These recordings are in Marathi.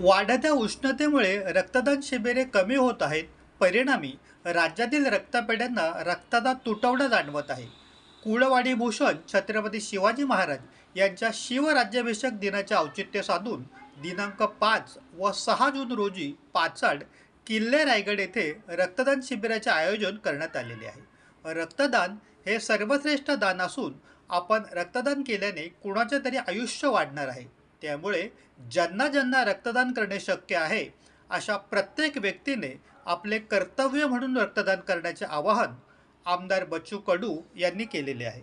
वाढत्या उष्णतेमुळे रक्तदान शिबिरे कमी होत आहेत. परिणामी राज्यातील रक्तपेढ्यांना रक्तदान तुटवडा जाणवत आहे. कुळवाडी भूषण छत्रपती शिवाजी महाराज यांच्या शिवराज्याभिषेक दिनाचे औचित्य साधून दिनांक पाच व सहा जून रोजी पाचाड किल्ले रायगड येथे रक्तदान शिबिराचे आयोजन करण्यात आलेले आहे. रक्तदान हे सर्वश्रेष्ठ दान असून आपण रक्तदान केल्याने कुणाचे तरी आयुष्य वाढणार आहे. त्यामुळे ज्यांना ज्यांना रक्तदान करणे शक्य आहे अशा प्रत्येक व्यक्तीने आपले कर्तव्य म्हणून रक्तदान करण्याचे आवाहन आमदार बच्चू कडू यांनी केलेले आहे.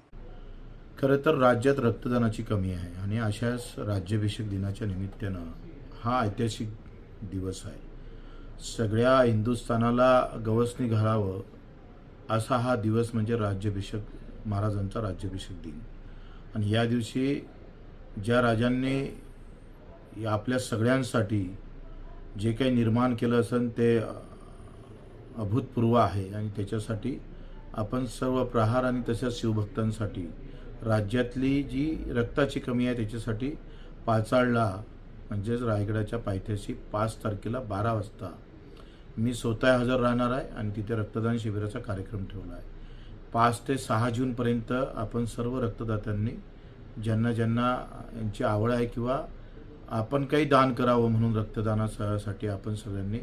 खरं तर राज्यात रक्तदानाची कमी आहे आणि अशाच राज्याभिषेक दिनाच्या निमित्तानं हा ऐतिहासिक दिवस आहे. सगळ्या हिंदुस्थानाला गवसणी घालावं असा हा दिवस म्हणजे राज्याभिषेक महाराजांचा राज्याभिषेक दिन. आणि या दिवशी ज्या राजांनी आपल्या सगळ्यांसाठी जे काही निर्माण केलं असेल ते अभूतपूर्व आहे आणि त्याच्यासाठी आपण सर्व प्रहार आणि तसेच शिवभक्तांसाठी राज्यातली जी रक्ताची कमी आहे त्याच्यासाठी पाचाळला म्हणजेच रायगडाच्या पायथ्याशी पाच तारखेला बारा वाजता मी स्वतः हजर राहणार आहे आणि तिथे रक्तदान शिबिराचा कार्यक्रम ठेवला आहे. पाच ते सहा जूनपर्यंत आपण सर्व रक्तदात्यांनी ज्यांना ज्यांना यांची आवड आहे किंवा आपण काही दान करावं म्हणून रक्तदानासाठी आपण सगळ्यांनी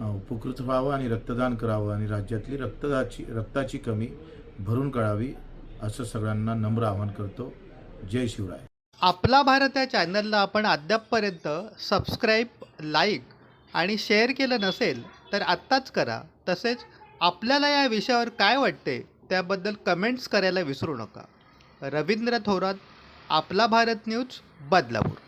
उपकृत व्हावं आणि रक्तदान करावं आणि राज्यातली रक्तदाची रक्ताची कमी भरून काढावी असं सगळ्यांना नम्र आवाहन करतो. जय शिवराय. आपला भारत या चॅनलला आपण अद्यापपर्यंत सबस्क्राईब लाईक आणि शेअर केलं नसेल तर आत्ताच करा. तसेच आपल्याला या विषयावर काय वाटते त्याबद्दल कमेंट्स करायला विसरू नका. रवींद्र थोरात आपला भारत न्यूज बदलापूर.